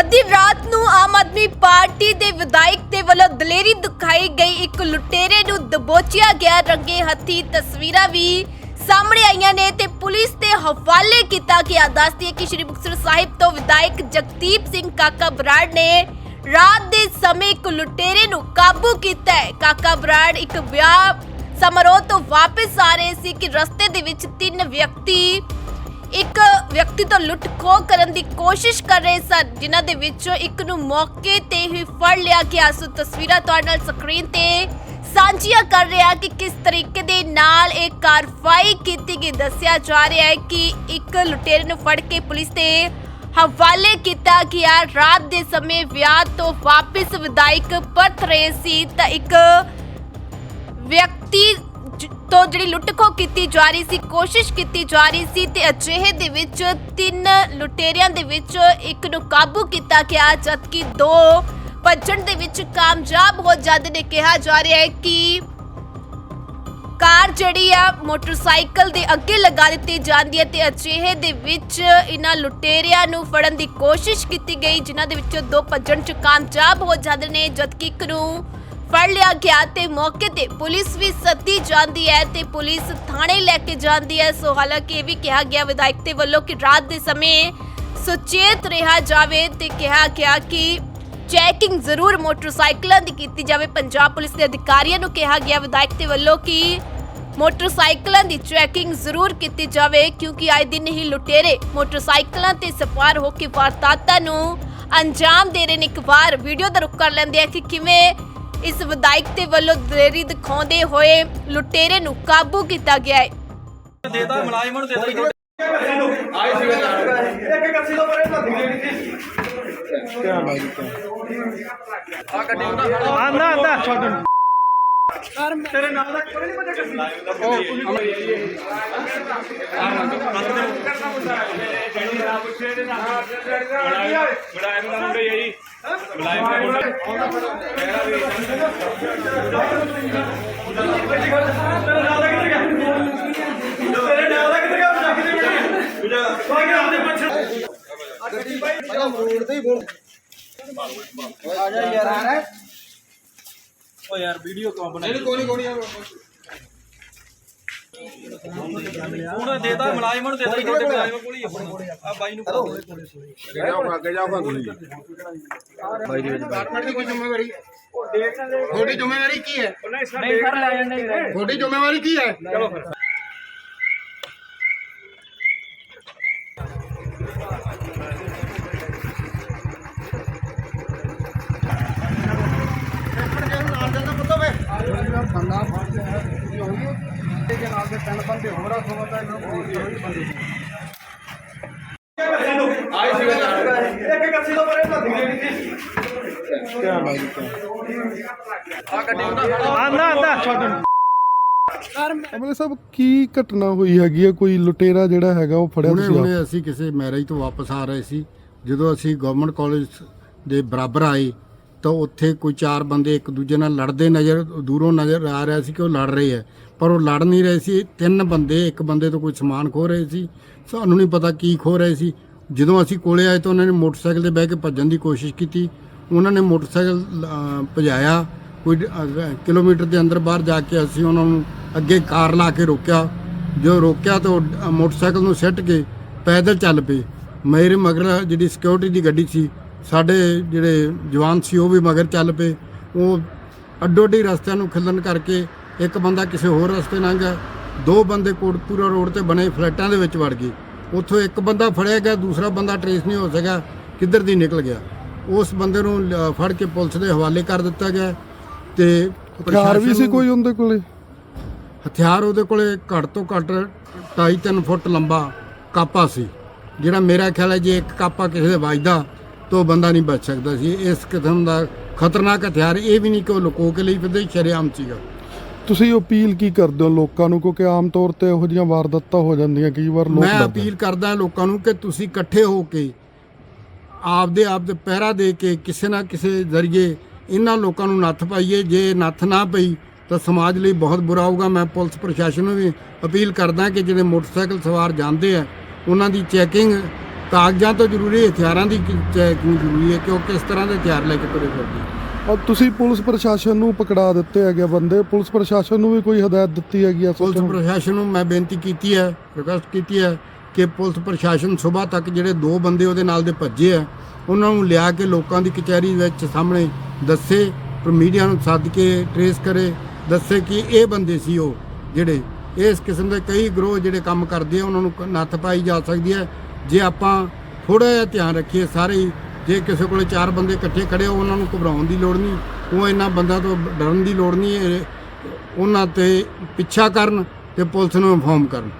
ਅੱਧੀ ਰਾਤ ਨੂੰ ਆਮ ਆਦਮੀ ਪਾਰਟੀ ਦੇ ਵਿਧਾਇਕ ਦੇ ਵੱਲੋਂ ਦਲੇਰੀ ਦਿਖਾਈ ਗਈ। ਇੱਕ ਲੁਟੇਰੇ ਨੂੰ ਦਬੋਚਿਆ ਗਿਆ। ਰੰਗੇ ਹੱਥੀ ਤਸਵੀਰਾਂ ਵੀ ਸਾਹਮਣੇ ਆਈਆਂ ਨੇ ਤੇ ਪੁਲਿਸ ਦੇ ਹਵਾਲੇ ਕੀਤਾ ਗਿਆ। ਦੱਸਦੀ ਹੈ ਕਿ ਸ਼੍ਰੀ ਮੁਕਤਸਰ ਸਾਹਿਬ ਤੋਂ ਵਿਧਾਇਕ ਜਗਦੀਪ ਸਿੰਘ ਕਾਕਾ ਬਰਾੜ ਨੇ ਰਾਤ ਦੇ ਸਮੇਂ ਇੱਕ ਲੁਟੇਰੇ ਨੂੰ ਕਾਬੂ ਕੀਤਾ ਹੈ। ਕਾਕਾ ਬਰਾੜ ਇੱਕ ਵਿਆਹ ਸਮਾਰੋਹ ਤੋਂ ਵਾਪਸ ਆ ਰਹੇ ਸੀ ਕਿ ਰਸਤੇ ਦੇ ਵਿੱਚ ਤਿੰਨ ਵਿਅਕਤੀ ਇੱਕ ਵਿਅਕਤੀ ਤੋਂ ਲੁੱਟ ਖੋਹ ਕਰਨ ਦੀ ਕੋਸ਼ਿਸ਼ ਕਰ ਰਹੇ ਸਨ, ਜਿਨ੍ਹਾਂ ਦੇ ਵਿੱਚੋਂ ਇੱਕ ਨੂੰ ਮੌਕੇ ਤੇ ਹੀ ਫੜ ਲਿਆ ਗਿਆ ਸੋ। ਤਸਵੀਰਾਂ ਤੁਹਾਡੇ ਨਾਲ ਸਕਰੀਨ ਤੇ ਸਾਂਝੀਆਂ ਕਰ ਰਿਹਾ ਕਿ ਕਿਸ ਤਰੀਕੇ ਦੇ ਨਾਲ ਇਹ ਕਾਰਵਾਈ ਕੀਤੀ ਗਈ। ਦੱਸਿਆ ਜਾ ਰਿਹਾ ਹੈ ਕਿ ਇੱਕ ਲੁਟੇਰੇ ਨੂੰ ਫੜ ਕੇ ਪੁਲਿਸ ਤੇ ਹਵਾਲੇ ਕੀਤਾ ਗਿਆ। ਰਾਤ ਦੇ ਸਮੇਂ ਵਿਆਹ ਤੋਂ ਵਾਪਸ ਵਿਦਾਇਕ ਪਰਤ ਰਹੇ ਸੀ ਤਾਂ ਇੱਕ ਵਿਅਕਤੀ ਜ- ਤੋਂ ਜਿਹੜੀ ਲੁੱਟਖੋ ਕੀਤੀ ਜਾ ਰਹੀ ਸੀ, ਕੋਸ਼ਿਸ਼ ਕੀਤੀ ਜਾ ਰਹੀ ਸੀ ਤੇ ਅਜਿਹੇ ਦੇ ਵਿੱਚ ਤਿੰਨ ਲੁਟੇਰਿਆਂ ਦੇ ਵਿੱਚ ਇੱਕ ਨੂੰ ਕਾਬੂ ਕੀਤਾ ਗਿਆ, ਜਦਕਿ ਦੋ ਭੱਜਣ ਦੇ ਵਿੱਚ ਕਾਮਯਾਬ ਹੋ ਜਾਂਦੇ ਨੇ। ਕਿਹਾ ਜਾ ਰਿਹਾ ਹੈ ਕਿ ਕਾਰ ਜਿਹੜੀ ਆ, ਮੋਟਰਸਾਈਕਲ ਦੇ ਅੱਗੇ ਲਗਾ ਦਿੱਤੀ ਜਾਂਦੀ ਹੈ ਤੇ ਅਜਿਹੇ ਦੇ ਵਿੱਚ ਇਹਨਾਂ ਲੁਟੇਰਿਆਂ ਨੂੰ ਫੜਨ ਦੀ ਕੋਸ਼ਿਸ਼ ਕੀਤੀ ਗਈ, ਜਿਨ੍ਹਾਂ ਦੇ ਵਿੱਚੋਂ ਦੋ ਭੱਜਣ ਚ ਕਾਮਯਾਬ ਹੋ ਜਾਂਦੇ ਨੇ, ਜਦਕਿ ਇੱਕ ਨੂੰ ਫੜ ਲਿਆ ਗਿਆ ਤੇ ਮੌਕੇ ਤੇ ਪੁਲਿਸ ਵੀ ਸੱਦੀ ਜਾਂਦੀ ਹੈ ਤੇ ਪੁਲਿਸ ਥਾਣੇ ਲੈ ਕੇ ਜਾਂਦੀ ਹੈ। ਸੋ ਹਾਲਾਂਕਿ ਇਹ ਵੀ ਕਿਹਾ ਗਿਆ ਵਿਧਾਇਕ ਦੇ ਵੱਲੋਂ ਕਿ ਰਾਤ ਦੇ ਸਮੇਂ ਸੁਚੇਤ ਰਿਹਾ ਜਾਵੇ ਤੇ ਕਿਹਾ ਗਿਆ ਕਿ ਚੈਕਿੰਗ ਜ਼ਰੂਰ ਮੋਟਰਸਾਈਕਲਾਂ ਦੀ ਕੀਤੀ ਜਾਵੇ। ਪੰਜਾਬ ਪੁਲਿਸ ਦੇ ਅਧਿਕਾਰੀਆਂ ਨੂੰ ਕਿਹਾ ਗਿਆ ਵਿਧਾਇਕ ਦੇ ਵੱਲੋਂ ਕਿ ਮੋਟਰਸਾਈਕਲਾਂ ਦੀ ਚੈਕਿੰਗ ਜ਼ਰੂਰ ਕੀਤੀ ਜਾਵੇ ਕਿਉਂਕਿ ਆਏ ਦਿਨ ਹੀ ਲੁਟੇਰੇ ਮੋਟਰਸਾਈਕਲਾਂ ਤੇ ਸਵਾਰ ਹੋ ਕੇ ਵਾਰਦਾਤਾਂ ਨੂੰ ਅੰਜਾਮ ਦੇ ਰਹੇ ਨੇ। ਇੱਕ ਵਾਰ ਵੀਡੀਓ ਦਾ ਰੁਕ ਕਰ ਲੈਂਦੇ ਆ ਕਿ ਕਿਵੇਂ ਇਸ ਵਿਧਾਇਕ ਦੇ ਵੱਲੋਂ ਦਲੇਰੀ ਦਿਖਾਉਂਦੇ ਹੋਏ ਲੁਟੇਰੇ ਨੂੰ ਕਾਬੂ ਕੀਤਾ ਗਿਆ ਹੈ। ਦੇਤਾ ਮੁਲਾਜ਼ਮਾਂ ਨੂੰ ਦੇਤਾ। ਆਂਦਾ ਆਂਦਾ ਛੱਡ ਤੇਰੇ ਨਾਲ ਦਾ ਕੋਈ ਨਹੀਂ ਪਤਾ ਕਰਦੀ ਮੁਲਾਜ਼ਮ ਦਾ ਮੁੰਡਾ ਹੀ ਹੈ ਜੀ ਮੁਲਾਜ਼ਮ ਦਾ ਮੁੰਡਾ ਤੇਰੇ ਨਾਲ ਦਾ ਕਿੱਥੇ ਗਿਆ ਪੂਜਾ ਕਿੱਥੇ ਗਿਆ ਪੂਜਾ ਕੋਈ ਗਿਆ ਉਹਦੇ ਪਿੱਛੇ ਓ ਯਾਰ ਵੀਡੀਓ ਕਿਉਂ ਬਣਾਈ? ਨਹੀਂ ਕੋਈ ਕੋਈ ਉਹਨੇ ਦੇਤਾ ਮੁਲਾਜ਼ਮਾਂ ਨੂੰ ਦੇਤਾ ਤੁਹਾਡੇ ਮੁਲਾਜ਼ਮਾਂ ਕੋਲ ਹੀ ਆ ਆ ਬਾਈ ਨੂੰ ਕਰੋ ਤੁਹਾਡੀ ਜ਼ਿੰਮੇਵਾਰੀ? ਕੀ ਹੈ? ਨਹੀਂ ਸਰ ਲੈ ਜਾਂਦੇ ਤੁਹਾਡੀ ਜ਼ਿੰਮੇਵਾਰੀ ਕੀ ਹੈ? ਚਲੋ ਫਿਰ। ਇੱਕ ਕੱਸੀ ਤੋਂ ਪਰੇ ਭੱਜ ਗਈ ਆਂਦਾ ਆਂਦਾ ਛੱਡ ਐਮਐਲਏ ਸਾਹਿਬ ਕੀ ਘਟਨਾ ਹੋਈ ਹੈਗੀ ਹੈ? ਕੋਈ ਲੁਟੇਰਾ ਜਿਹੜਾ ਹੈਗਾ ਉਹ ਫੜਿਆ ਤੁਸੀਂ? ਹੁਣੇ ਅਸੀਂ ਕਿਸੇ ਮੈਰਿਜ ਤੋਂ ਵਾਪਸ ਆ ਰਹੇ ਸੀ। ਜਦੋਂ ਅਸੀਂ ਗਵਰਨਮੈਂਟ ਕਾਲਜ ਦੇ ਬਰਾਬਰ ਆਏ ਤਾਂ ਉੱਥੇ ਕੋਈ ਚਾਰ ਬੰਦੇ ਇੱਕ ਦੂਜੇ ਨਾਲ ਲੜਦੇ ਨਜ਼ਰ, ਦੂਰੋਂ ਨਜ਼ਰ ਆ ਰਿਹਾ ਸੀ ਕਿ ਉਹ ਲੜ ਰਹੇ ਹੈ ਪਰ ਉਹ ਲੜ ਨਹੀਂ ਰਹੇ ਸੀ। ਤਿੰਨ ਬੰਦੇ, ਇੱਕ ਬੰਦੇ ਤੋਂ ਕੋਈ ਸਮਾਨ ਖੋ ਰਹੇ ਸੀ। ਸਾਨੂੰ ਨਹੀਂ ਪਤਾ ਕੀ ਖੋ ਰਹੇ ਸੀ। ਜਦੋਂ ਅਸੀਂ ਕੋਲੇ ਆਏ ਤਾਂ ਉਹਨਾਂ ਨੇ ਮੋਟਰਸਾਈਕਲ ਤੇ ਬਹਿ ਕੇ ਭੱਜਣ ਦੀ ਕੋਸ਼ਿਸ਼ ਕੀਤੀ। ਉਹਨਾਂ ਨੇ ਮੋਟਰਸਾਈਕਲ ਭਜਾਇਆ। ਕੋਈ ਕਿਲੋਮੀਟਰ ਦੇ ਅੰਦਰ ਬਾਹਰ ਜਾ ਕੇ ਅਸੀਂ ਉਹਨਾਂ ਨੂੰ ਅੱਗੇ ਕਾਰ ਲਾ ਕੇ ਰੋਕਿਆ। ਜੋ ਰੋਕਿਆ ਤਾਂ ਉਹ ਮੋਟਰਸਾਈਕਲ ਨੂੰ ਸਿੱਟ ਕੇ ਪੈਦਲ ਚੱਲ ਪਏ। ਮੇਰੇ ਮਗਰ ਜਿਹੜੀ ਸਿਕਿਉਰਿਟੀ ਦੀ ਗੱਡੀ ਸੀ ਸਾਡੇ ਜਿਹੜੇ ਜਵਾਨ ਸੀ ਉਹ ਵੀ ਮਗਰ ਚੱਲ ਪਏ। ਉਹ ਅੱਡੋ ਅੱਡੀ ਰਸਤਿਆਂ ਨੂੰ ਖਿੱਲਣ ਕਰਕੇ ਇੱਕ ਬੰਦਾ ਕਿਸੇ ਹੋਰ ਰਸਤੇ ਲੰਘ ਗਿਆ। ਦੋ ਬੰਦੇ ਕੋਟਪੂਰਾ ਰੋਡ ਤੇ ਬਣੇ ਫਲੈਟਾਂ ਦੇ ਵਿੱਚ ਵੜ ਗਏ। ਉੱਥੋਂ ਇੱਕ ਬੰਦਾ ਫੜਿਆ ਗਿਆ ਦੂਸਰਾ ਬੰਦਾ ਟਰੇਸ ਨਹੀਂ ਹੋ ਸਕਿਆ ਕਿੱਧਰ ਦੀ ਨਿਕਲ ਗਿਆ। ਉਸ ਬੰਦੇ ਨੂੰ ਫੜ ਕੇ ਪੁਲਿਸ ਦੇ ਹਵਾਲੇ ਕਰ ਦਿੱਤਾ ਗਿਆ ਤੇ ਹਥਿਆਰ ਵੀ ਸੀ ਕੋਈ ਉਹਦੇ ਕੋਲੇ? ਹਥਿਆਰ ਉਹਦੇ ਕੋਲੇ ਘੱਟ ਤੋਂ ਘੱਟ 2.5-3 ਫੁੱਟ ਲੰਬਾ ਕਾਪਾ ਸੀ। ਜਿਹੜਾ ਮੇਰਾ ਖਿਆਲ ਹੈ ਜੇ ਇੱਕ ਕਾਪਾ ਕਿਸੇ ਦੇ ਵੱਜਦਾ ਤਾਂ ਬੰਦਾ ਨਹੀਂ ਬਚ ਸਕਦਾ ਸੀ। ਇਸ ਕਿਸਮ ਦਾ ਖਤਰਨਾਕ ਹਥਿਆਰ ਇਹ ਵੀ ਨਹੀਂ ਕਿ ਉਹ ਲੁਕੋ ਕੇ ਲਈ ਫਿਰਦੇ ਸ਼ਰੇਆਮ ਸੀਗਾ। ਤੁਸੀਂ ਅਪੀਲ ਕੀ ਕਰਦੇ ਹੋ ਲੋਕਾਂ ਨੂੰ? ਕਿਉਂਕਿ ਆਮ ਤੌਰ ਤੇ ਇਹੋ ਜਿਹੀਆਂ ਵਾਰਦਾਤਾਂ ਹੋ ਜਾਂਦੀਆਂ ਕਈ ਵਾਰ ਲੋਕ ਮੈਂ ਅਪੀਲ ਕਰਦਾ ਲੋਕਾਂ ਨੂੰ ਕਿ ਤੁਸੀਂ ਇਕੱਠੇ ਹੋ ਕੇ ਆਪਦੇ ਆਪ ਦੇ ਪਹਿਰਾ ਦੇ ਕੇ ਕਿਸੇ ਨਾ ਕਿਸੇ ਜ਼ਰੀਏ ਇਹਨਾਂ ਲੋਕਾਂ ਨੂੰ ਨੱਥ ਪਾਈਏ। ਜੇ ਨੱਥ ਨਾ ਪਈ ਤਾਂ ਸਮਾਜ ਲਈ ਬਹੁਤ ਬੁਰਾ ਹੋਊਗਾ। ਮੈਂ ਪੁਲਿਸ ਪ੍ਰਸ਼ਾਸਨ ਨੂੰ ਵੀ ਅਪੀਲ ਕਰਦਾ ਕਿ ਜਿਹੜੇ ਮੋਟਰਸਾਈਕਲ ਸਵਾਰ ਜਾਂਦੇ ਆ ਉਹਨਾਂ ਦੀ ਚੈਕਿੰਗ ਕਾਗਜ਼ਾਂ ਤੋਂ ਜ਼ਰੂਰੀ ਹਥਿਆਰਾਂ ਦੀ ਚੈਕਿੰਗ ਜ਼ਰੂਰੀ ਹੈ? ਕਿ ਉਹ ਕਿਸ ਤਰ੍ਹਾਂ ਦੇ ਹਥਿਆਰ ਲੈ ਕੇ ਤੁਰੇ ਫਿਰਦੇ? ਆ। ਔਰ ਤੁਸੀਂ ਪੁਲਿਸ ਪ੍ਰਸ਼ਾਸਨ ਨੂੰ ਪਕੜਾ ਦਿੱਤੇ ਹੈਗੇ ਬੰਦੇ। ਪੁਲਿਸ ਪ੍ਰਸ਼ਾਸਨ ਨੂੰ ਵੀ ਕੋਈ ਹਦਾਇਤ ਦਿੱਤੀ ਹੈਗੀ ਆ ਪੁਲਿਸ ਪ੍ਰਸ਼ਾਸਨ ਨੂੰ ਮੈਂ ਬੇਨਤੀ ਕੀਤੀ ਹੈ ਰਿਕੁਐਸਟ ਕੀਤੀ ਹੈ ਕਿ ਪੁਲਿਸ ਪ੍ਰਸ਼ਾਸਨ ਸਵੇਰ ਤੱਕ ਜਿਹੜੇ ਦੋ ਬੰਦੇ ਉਹਦੇ ਨਾਲ ਦੇ ਭੱਜੇ ਆ ਉਹਨਾਂ ਨੂੰ ਲਿਆ ਕੇ ਲੋਕਾਂ ਦੀ ਕਚਹਿਰੀ ਵਿੱਚ ਸਾਹਮਣੇ ਦੱਸੇ ਪਰ ਮੀਡੀਆ ਨੂੰ ਸੱਦ ਕੇ ਟਰੇਸ ਕਰੇ ਦੱਸੇ ਕਿ ਇਹ ਬੰਦੇ ਸੀ ਉਹ ਜਿਹੜੇ। ਇਸ ਕਿਸਮ ਦੇ ਕਈ ਗਰੋਹ ਜਿਹੜੇ ਕੰਮ ਕਰਦੇ ਆ ਉਹਨਾਂ ਨੂੰ ਕ- ਨੱਥ ਪਾਈ ਜਾ ਸਕਦੀ ਹੈ। ਜੇ ਆਪਾਂ ਥੋੜਾ ਜਿਹਾ ਧਿਆਨ ਰੱਖੀਏ ਸਾਰੇ ਹੀ, ਜੇ ਕਿਸੇ ਕੋਲੇ ਚਾਰ ਬੰਦੇ ਇਕੱਠੇ ਖੜੇ ਹੋ, ਉਹਨਾਂ ਨੂੰ ਘਬਰਾਉਣ ਦੀ ਲੋੜ ਨਹੀਂ, ਉਹ ਇਹਨਾਂ ਬੰਦਿਆਂ ਤੋਂ ਡਰਨ ਦੀ ਲੋੜ ਨਹੀਂ, ਇਹ ਉਹਨਾਂ ਤੇ ਪਿੱਛਾ ਕਰਨ ਤੇ ਪੁਲਿਸ ਨੂੰ ਇਨਫੋਰਮ ਕਰਨ।